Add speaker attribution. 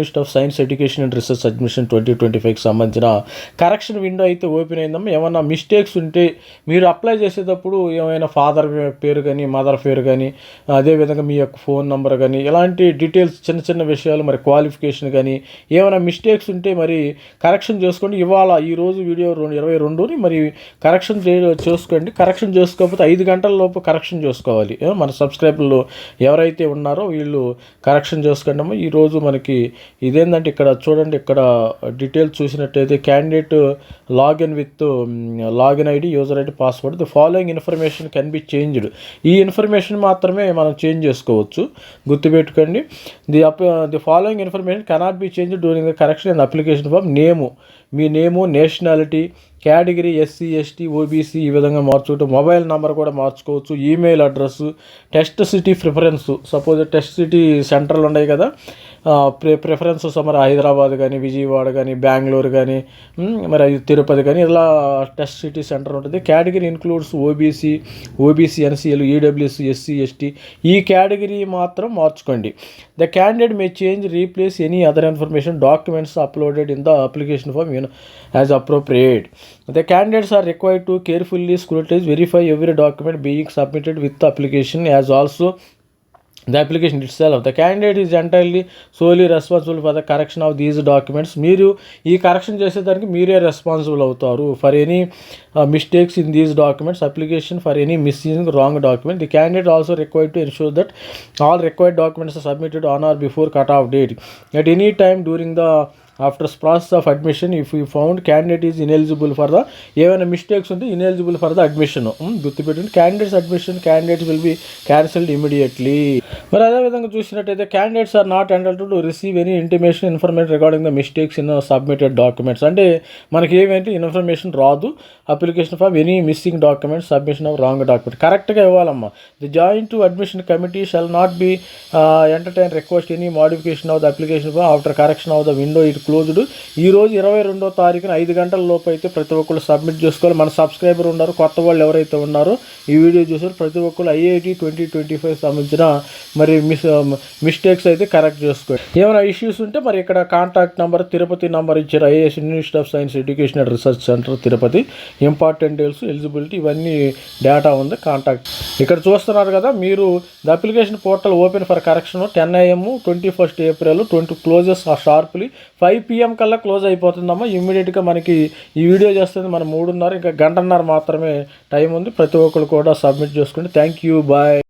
Speaker 1: Institute of science education and research admission twenty twenty ఫైవ్కి సంబంధించిన correction window అయితే open అయిందమ్మా. ఏమైనా మిస్టేక్స్ ఉంటే మీరు అప్లై చేసేటప్పుడు ఏమైనా ఫాదర్ పేరు కానీ మదర్ పేరు కానీ అదేవిధంగా మీ యొక్క ఫోన్ నెంబర్ కానీ ఇలాంటి డీటెయిల్స్ చిన్న చిన్న విషయాలు మరి క్వాలిఫికేషన్ కానీ ఏమైనా మిస్టేక్స్ ఉంటే మరి కరెక్షన్ చేసుకోండి. ఇవాళ ఈరోజు వీడియో రెండు ఇరవై రెండుని మరి కరెక్షన్ చేసుకోండి. కరెక్షన్ చేసుకోకపోతే ఐదు గంటల లోపు కరెక్షన్ చేసుకోవాలి. మన సబ్స్క్రైబర్లు ఎవరైతే ఉన్నారో వీళ్ళు కరెక్షన్ చేసుకోండి ఈరోజు మనకి ఇదేంటంటే ఇక్కడ చూడండి ఇక్కడ డీటెయిల్స్ చూసినట్టయితే candidate login with login ID user ID password the following information can be changed ఈ ఇన్ఫర్మేషన్ మాత్రమే మనం చేంజ్ చేసుకోవచ్చు. గుర్తుపెట్టుకోండి the of the following information cannot be change during the correction in application form name me name nationality category SC ST OBC ఈ విధంగా మార్చుకోవచ్చు mobile number కూడా మార్చుకోవచ్చు. Email address test city preference suppose test city సెంటర్లు ఉన్నాయి కదా ప్రి preferences మరి హైదరాబాద్ కానీ విజయవాడ కానీ బెంగళూరు కానీ మరి తిరుపతి కానీ ఇలా టెస్ట్ సిటీ సెంటర్ ఉంటుంది. Category includes OBC OBC NCL EWS SC ST ఈ కేటగిరీ మాత్రం మార్చుకోండి. The candidate may change replace any other information documents uploaded in the application form as appropriate the candidates are required to carefully scrutinise verify every document being submitted with application as also the application itself the candidate is entirely solely responsible for the correction of these documents. మీరు ఈ correction చేసేదానికి మీరే responsible అవుతారు. For any mistakes in these documents application for any missing wrong document the candidate also required to ensure that all required documents submitted on or before cut off date at any time during the after process of admission if you found candidate is ineligible for the ఏమైనా mistakes ఉంటే ineligible for the admission గుర్తుపెట్టండి candidates admission candidates will be cancelled immediately మరి అదేవిధంగా చూసినట్టయితే candidates are not entitled to receive any intimation information regarding the mistakes in submitted documents అంటే మనకి ఏమేంటి information రాదు. Application for any missing documents submission of wrong document కరెక్ట్గా ఇవ్వాలమ్మా. The joint to admission committee shall not be entertain request any modification of the application for after correction of the window it closed. ఈ రోజు ఇరవై రెండో తారీఖున ఐదు గంటల లోపు అయితే ప్రతి ఒక్కరు సబ్మిట్ చేసుకోవాలి. మన సబ్స్క్రైబర్ ఉన్నారు కొత్త వాళ్ళు ఎవరైతే ఉన్నారో ఈ వీడియో చూసారు ప్రతి ఒక్కరు ఐఐటి ట్వంటీ ట్వంటీ ఫైవ్ సంబంధించిన మరి మిస్ um, మిస్టేక్స్ అయితే కరెక్ట్ చేసుకోండి ఏమైనా ఇష్యూస్ ఉంటే మరి ఇక్కడ కాంటాక్ట్ నెంబర్ తిరుపతి నెంబర్ ఇచ్చారు IAS institute of science education and research centre Tirupati. Important details eligibility ఇవన్నీ డేటా ఉంది కాంటాక్ట్ ఇక్కడ చూస్తున్నారు కదా మీరు the application portal open for correction ten AM twenty first April twenty closes sharply five five PM కల్లా close అయిపోతుందమ్మా. ఇమ్మీడియట్గా మనకి ఈ వీడియో చేస్తుంది. మనం మూడున్నర ఇంకా గంటన్నర మాత్రమే టైం ఉంది. ప్రతి ఒక్కరు కూడా సబ్మిట్ చేసుకోండి థ్యాంక్ యూ బాయ్.